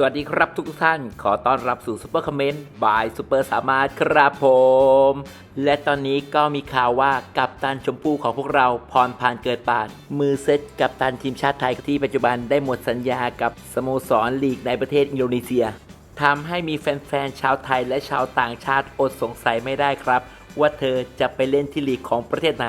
สวัสดีครับทุกท่าน ขอต้อนรับสู่ซุปเปอร์คอมเมนต์บายซุปเปอร์สามารถครับผม และตอนนี้ก็มีข่าวว่ากัปตันชมพู่ของพวกเราพรผ่านเกิดปาน มือเซตกัปตันทีมชาติไทยที่ปัจจุบันได้หมดสัญญากับสโมสรลีกในประเทศอินโดนีเซียทำให้มีแฟนๆชาวไทยและชาวต่างชาติอดสงสัยไม่ได้ครับ ว่าเธอจะไปเล่นที่ลีกของประเทศไหน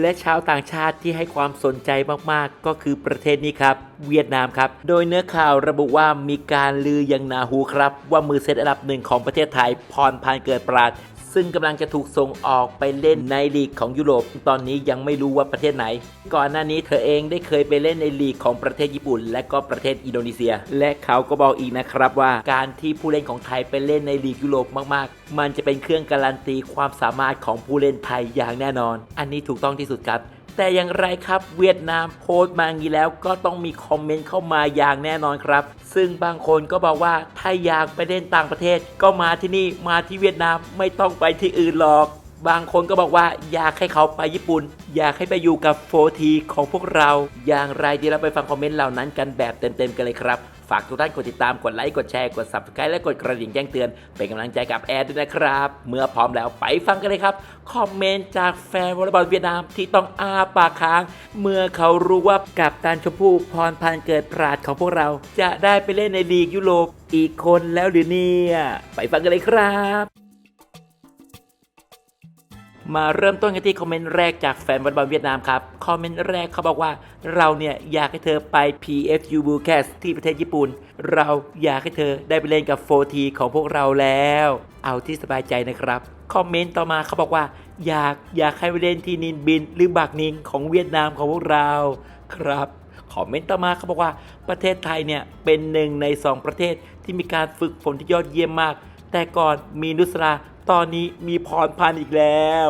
และชาวต่างชาติที่ให้ความสนใจมากๆ ก็คือประเทศนี้ครับ เวียดนามครับ โดยเนื้อข่าวระบุว่ามีการลือยังนาหูครับ ว่ามือเซตอันดับหนึ่งของประเทศไทยพรพานเกิดปราด ซึ่งกำลังจะถูกส่งออกไปเล่นในลีกของยุโรป ตอนนี้ยังไม่รู้ว่าประเทศไหน ก่อนหน้านี้เธอเองได้เคยไปเล่นในลีกของประเทศญี่ปุ่น และก็ประเทศอินโดนีเซีย และเขาก็บอกอีกนะครับว่า การที่ผู้เล่นของไทยไปเล่นในลีกยุโรปมากๆ มันจะเป็นเครื่องการันตีความสามารถของผู้เล่นไทยอย่างแน่นอน อันนี้ถูกต้องที่สุดครับ แต่อย่างไรครับเวียดนามโพสต์มาอย่างนี้แล้วก็ต้องมีคอมเมนต์เข้ามาอย่างแน่นอนครับ ซึ่งบางคนก็บอกว่าถ้าอยากไปเล่นต่างประเทศ ก็มาที่นี่มาที่เวียดนามไม่ต้องไปที่อื่นหรอก บางคนก็บอกว่าอยากให้เขาไปญี่ปุ่น อยากให้ไปอยู่กับโฟทีของพวกเรา อย่างไรเดียวเราไปฟังคอมเมนต์เหล่านั้นกันแบบเต็มๆกันเลยครับ ฝากทุกท่านกดติดตามกดไลค์กดแชร์กด subscribe และกดกระดิ่งแจ้งเตือน เป็นกำลังใจกับแอร์ด้วยนะครับ เมื่อพร้อมแล้วไปฟังกันเลยครับ คอมเมนต์จากแฟนวอลเลย์บอลเวียดนามที่ต้องอ้าปากค้าง เมื่อเขารู้ว่ากับตันชมพู่พรพันเกิดปราดของพวกเรา จะได้ไปเล่นในลีกยุโรปอีกคนแล้วหรือเนี่ยไปฟังกันเลยครับ มาเริ่มต้นกันที่คอมเมนต์แรกจากแฟนบอลบอลเวียดนามครับ คอมเมนต์แรกเขาบอกว่า เราเนี่ยอยากให้เธอไป PFU b u c a s ที่ประเทศญี่ปุ่น เราอยากให้เธอได้ไปเล่นกับ 4T ของพวกเราแล้ว เอาที่สบายใจนะครับ คอมเมนต์ต่อมาเขาบอกว่า อยากอยากให้ไปเล่นที่นินบิน หรือบักนิงของเวียดนามของพวกเราครับคอมเมนต์ต่อมาเขาบอกว่าประเทศไทยเนี่ยเป็นหนึ่งใน 2 ประเทศที่มีการฝึกฝนที่ยอดเยี่ยมมาก แต่ก่อนมีนุสราตอนนี้มีพรพันธ์อีกแล้ว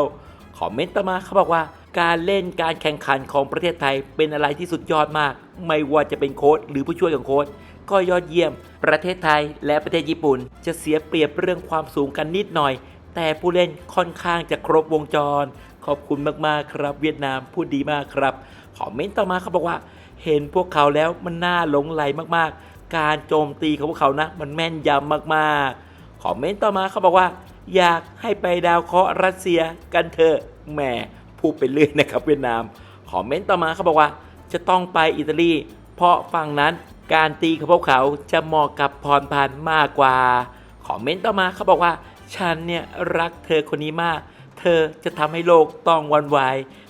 คอมเมนต์ต่อมาเขาบอกว่าการเล่นการแข่งขันของประเทศไทยเป็นอะไรที่สุดยอดมาก ไม่ว่าจะเป็นโค้ชหรือผู้ช่วยของโค้ชก็ยอดเยี่ยม ประเทศไทยและประเทศญี่ปุ่น จะเสียเปรียบเรื่องความสูงกันนิดหน่อย แต่ผู้เล่นค่อนข้างจะครบวงจร ขอบคุณมากๆครับ เวียดนามพูดดีมากครับคอมเมนต์ต่อมาเขาบอกว่า เห็นพวกเขาแล้วมันน่าหลงไหลมากๆ การโจมตีของพวกเขานะ มันแม่นยำมากๆ คอมเมนต์ต่อมาเขาบอกว่า อยากให้ไปดาวเคราะห์รัสเซียกันเถอะแหมพูดไปเรื่อยนะครับเวียดนามคอมเมนต์ต่อมาเขาบอกว่า จะต้องไปอิตาลี เพราะฝั่งนั้นการตีของพวกเขาจะเหมาะกับพรพันธ์มากกว่าคอมเมนต์ต่อมาเขาบอกว่า ฉันเนี่ยรักเธอคนนี้มาก เธอจะทำให้โลกต้องวันไหว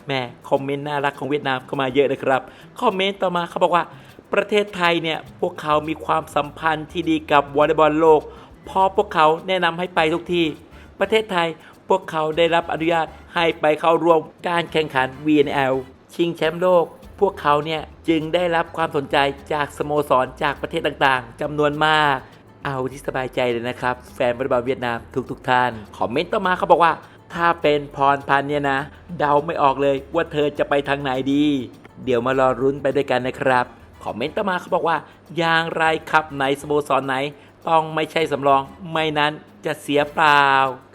แหมคอมเมนต์น่ารักของเวียดนามเข้ามาเยอะนะครับคอมเมนต์ต่อมาเขาบอกว่าประเทศไทยเนี่ยพวกเขามีความสัมพันธ์ที่ดีกับวอลเลย์บอลโลก เพราะพวกเขาแนะนำให้ไปทุกที่ ประเทศไทยพวกเขาได้รับอนุญาตให้ไปเข้าร่วมการแข่งขัน VNL ชิงแชมป์โลก พวกเขาเนี่ยจึงได้รับความสนใจจากสโมสรจากประเทศต่างๆจำนวนมาก เอาที่สบายใจเลยนะครับ แฟนบอลบอลเวียดนามทุกๆทท่าน คอมเมนต์ต่อมาเขาบอกว่า ถ้าเป็นพรพันเนี่ยนะ เดาไม่ออกเลยว่าเธอจะไปทางไหนดี เดี๋ยวมารอรุ้นไปด้วยกันนะครับ คอมเมนต์ต่อมาเขาบอกว่า อย่างไรครับไหนสโมสรไหน ต้องไม่ใช่สำรองไม่นั้นจะเสียเปล่า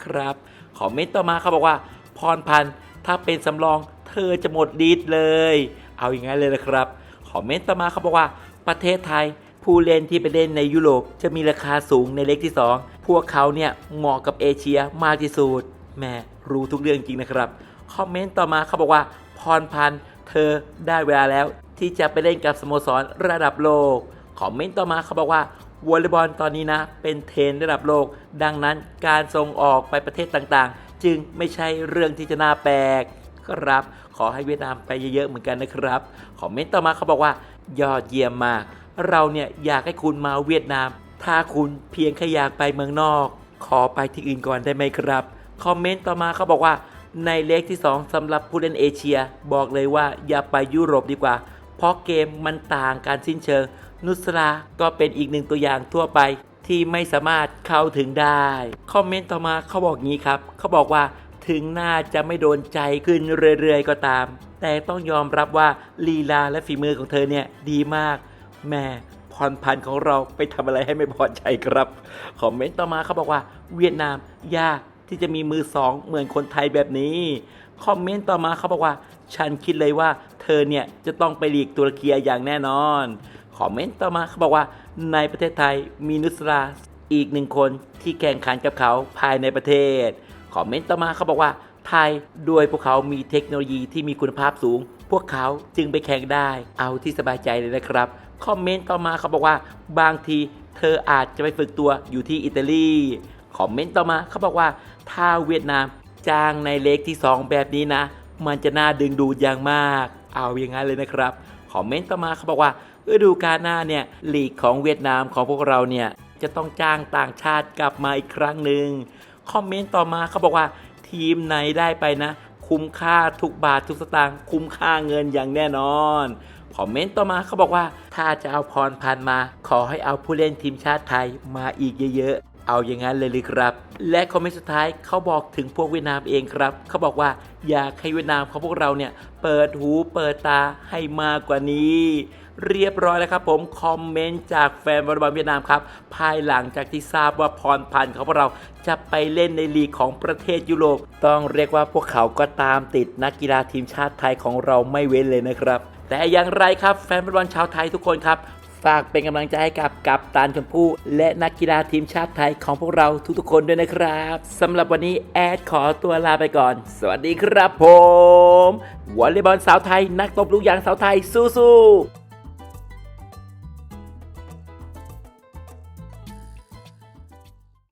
ครับคอมเมนต์ต่อมาเขาบอกว่า พรพันธ์ถ้าเป็นสำรองเธอจะหมดดีดเลย เอาอย่างนั้นเลยนะครับคอมเมนต์ต่อมาเขาบอกว่าประเทศไทยผู้เล่นที่ไปเล่นในยุโรปจะมีราคาสูงในเล็กที่ 2 พวกเขาเนี่ยเหมาะกับเอเชียมากที่สุดแม่รู้ทุกเรื่องจริงนะครับ คอมเมนต์ต่อมาเขาบอกว่า พรพันธ์เธอได้เวลาแล้วที่จะไปเล่นกับสโมสรระดับโลก คอมเมนต์ต่อมาเขาบอกว่า วอลเลย์บอลตอนนี้นะ เป็นเทรนด์ระดับโลก ดังนั้นการส่งออกไปประเทศต่างๆ จึงไม่ใช่เรื่องที่จะน่าแปลกครับ ขอให้เวียดนามไปเยอะๆเหมือนกันนะครับคอมเมนต์ต่อมาเขาบอกว่ายอดเยี่ยมมาก เราเนี่ยอยากให้คุณมาเวียดนาม ถ้าคุณเพียงแค่อยากไปเมืองนอก ขอไปที่อื่นก่อนได้ไหมครับคอมเมนต์ต่อมาเขาบอกว่าในเลขที่ 2สำหรับผู้เล่นเอเชีย บอกเลยว่าอย่าไปยุโรปดีกว่า เพราะเกมมันต่างการสิ้นเชิง นุสราก็เป็นอีกหนึ่งตัวอย่างทั่วไปที่ไม่สามารถเข้าถึงได้ คอมเมนต์ต่อมาเขาบอกงี้ครับ เขาบอกว่าถึงน่าจะไม่โดนใจขึ้นเรื่อยๆก็ตาม แต่ต้องยอมรับว่าลีลาและฝีมือของเธอเนี่ยดีมากแม่พรพันธ์ของเราไปทำอะไรให้ไม่พอใจครับ คอมเมนต์ต่อมาเขาบอกว่า เวียดนามยากที่จะมีมือสองเหมือนคนไทยแบบนี้ คอมเมนต์ต่อมาเขาบอกว่า ฉันคิดเลยว่า เธอเนี่ยจะต้องไปหลีกตุรกีอย่างแน่นอน คอมเมนต์ต่อมาเขาบอกว่าในประเทศไทยมีนุสราอีกหนึ่งคนที่แข่งขันกับเขาภายในประเทศ คอมเมนต์ต่อมาเขาบอกว่า ไทยด้วยพวกเขามีเทคโนโลยีที่มีคุณภาพสูง พวกเขาจึงไปแข่งได้ เอาที่สบายใจเลยนะครับ คอมเมนต์ต่อมาเขาบอกว่า บางทีเธออาจจะไปฝึกตัวอยู่ที่อิตาลี คอมเมนต์ต่อมาเขาบอกว่า ถ้าเวียดนามจ้างในเล็กที่ 2 แบบนี้นะ มันจะน่าดึงดูดอย่างมาก เอาอย่างนั้นเลยนะครับ คอมเมนต์ต่อมาเขาบอกว่า ฤดูกาลหน้าเนี่ยลีกของเวียดนามของพวกเราเนี่ยจะต้องจ้างต่างชาติกลับมาอีกครั้งหนึ่งคอมเมนต์ต่อมาเขาบอกว่าทีมไหนได้ไปนะ คุ้มค่าทุกบาททุกสตางค์คุ้มค่าเงินอย่างแน่นอนคอมเมนต์ต่อมาเขาบอกว่า ถ้าจะเอาพรพันมา ขอให้เอาผู้เล่นทีมชาติไทยมาอีกเยอะๆ เอาอย่างนั้นเลยหรือครับ และคอมเมนต์สุดท้ายเขาบอกถึงพวกเวียดนามเองครับ เขาบอกว่าอยากให้เวียดนามของพวกเราเนี่ย เปิดหูเปิดตาให้มากกว่านี้ เรียบร้อยแล้วครับผม คอมเมนต์จากแฟนบอลบอลเวียดนามครับ ภายหลังจากที่ทราบว่าพรพันธ์ของพวกเราจะไปเล่นในลีกของประเทศยุโรป ต้องเรียกว่าพวกเขาก็ตามติดนักกีฬาทีมชาติไทยของเราไม่เว้นเลยนะครับ แต่อย่างไรครับแฟนบอลชาวไทยทุกคนครับ ฝากเป็นกำลังใจให้กับกัปตันชมพู่ และนักกีฬาทีมชาติไทยของพวกเราทุกๆคนด้วยนะครับสำหรับวันนี้แอดขอตัวลาไปก่อน สวัสดีครับผมวอลเลย์บอลสาวไทย นักตบลูกยางสาวไทยสู้ๆ